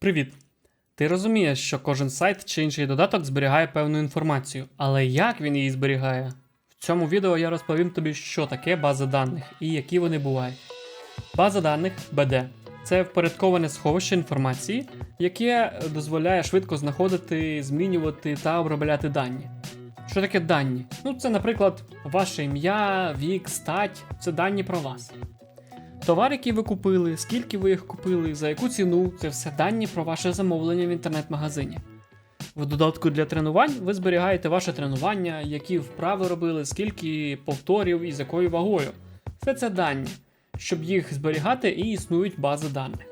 Привіт! Ти розумієш, що кожен сайт чи інший додаток зберігає певну інформацію, але як він її зберігає? В цьому відео я розповім тобі, що таке база даних і які вони бувають. База даних BD це впорядковане сховище інформації, яке дозволяє швидко знаходити, змінювати та обробляти дані. Що таке дані? Ну, це, наприклад, ваше ім'я, вік, стать це дані про вас. Товар, який ви купили, скільки ви їх купили, за яку ціну це все дані про ваше замовлення в інтернет-магазині. В додатку для тренувань ви зберігаєте ваше тренування, які вправи робили, скільки повторів і з якою вагою. Все це дані. Щоб їх зберігати, і існують бази даних.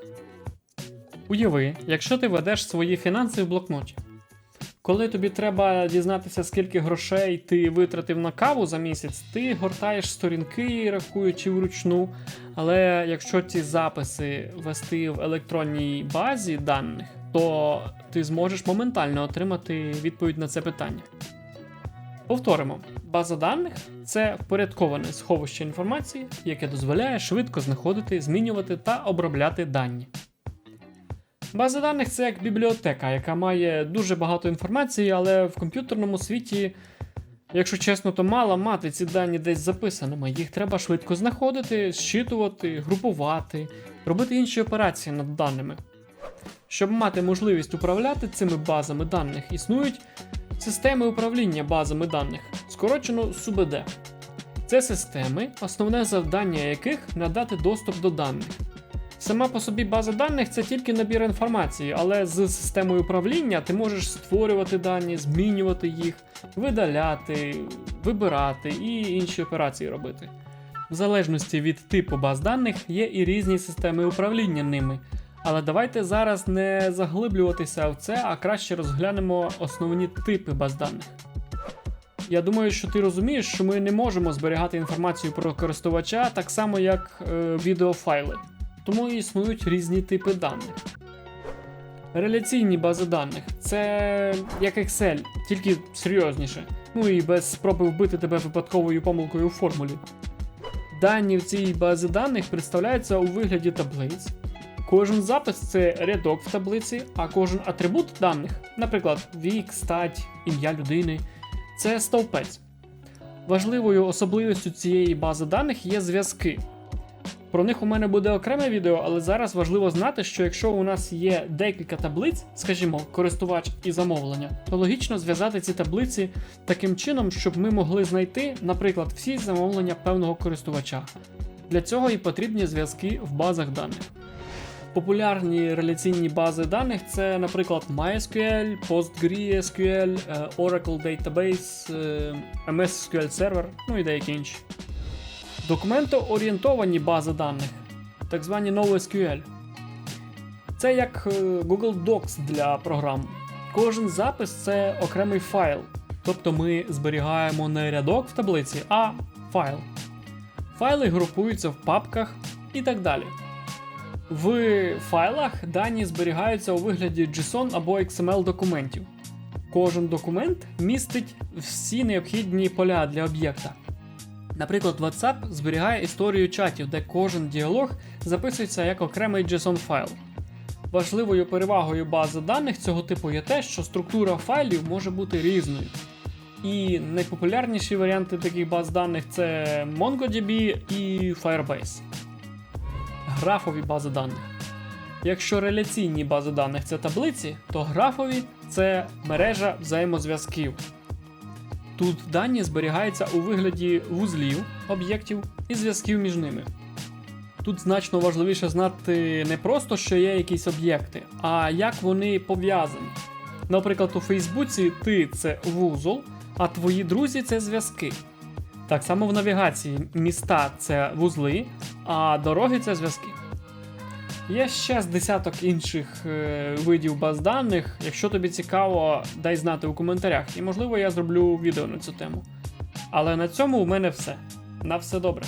Уяви, якщо ти ведеш свої фінанси в блокноті. Коли тобі треба дізнатися, скільки грошей ти витратив на каву за місяць, ти гортаєш сторінки, рахуючи вручну. Але якщо ці записи вести в електронній базі даних, то ти зможеш моментально отримати відповідь на це питання. Повторимо: база даних це впорядковане сховище інформації, яке дозволяє швидко знаходити, змінювати та обробляти дані. База даних це як бібліотека, яка має дуже багато інформації, але в комп'ютерному світі, якщо чесно, то мало мати ці дані десь записаними. Їх треба швидко знаходити, зчитувати, групувати, робити інші операції над даними. Щоб мати можливість управляти цими базами даних, існують системи управління базами даних, скорочено СУБД. Це системи, основне завдання яких надати доступ до даних. Сама по собі база даних це тільки набір інформації, але з системою управління ти можеш створювати дані, змінювати їх, видаляти, вибирати і інші операції робити. В залежності від типу баз даних є і різні системи управління ними. Але давайте зараз не заглиблюватися в це, а краще розглянемо основні типи баз даних. Я думаю, що ти розумієш, що ми не можемо зберігати інформацію про користувача так само, як е, відеофайли. Тому і існують різні типи даних. Реляційні бази даних це як Excel, тільки серйозніше. Ну і без спроби вбити тебе випадковою помилкою у формулі. Дані в цій базі даних представляються у вигляді таблиць. Кожен запис це рядок в таблиці, а кожен атрибут даних, наприклад, вік, стать, ім'я людини, це стовпець. Важливою особливістю цієї бази даних є зв'язки. Про них у мене буде окреме відео, але зараз важливо знати, що якщо у нас є декілька таблиць, скажімо, користувач і замовлення, то логічно зв'язати ці таблиці таким чином, щоб ми могли знайти, наприклад, всі замовлення певного користувача. Для цього і потрібні зв'язки в базах даних. Популярні реляційні бази даних це, наприклад, MySQL, PostgreSQL, е, Oracle Database, е, MS Server, ну і деякі інші. Документоорієнтовані бази даних, так звані NoSQL. Це як е, Google Docs для програм. Кожен запис це окремий файл. Тобто ми зберігаємо не рядок в таблиці, а файл. Файли групуються в папках і так далі. В файлах дані зберігаються у вигляді JSON або XML документів. Кожен документ містить всі необхідні поля для об'єкта. Наприклад, WhatsApp зберігає історію чатів, де кожен діалог записується як окремий JSON файл. Важливою перевагою бази даних цього типу є те, що структура файлів може бути різною. І найпопулярніші варіанти таких баз даних це MongoDB і Firebase. Графові бази даних. Якщо реляційні бази даних це таблиці, то графові це мережа взаємозв'язків. Тут дані зберігаються у вигляді вузлів об'єктів і зв'язків між ними. Тут значно важливіше знати не просто, що є якісь об'єкти, а як вони пов'язані. Наприклад, у Фейсбуці ти це вузол, а твої друзі це зв'язки. Так само в навігації міста це вузли, а дороги це зв'язки. Є ще з десяток інших е, видів баз даних. Якщо тобі цікаво, дай знати у коментарях, і можливо я зроблю відео на цю тему. Але на цьому у мене все. На все добре.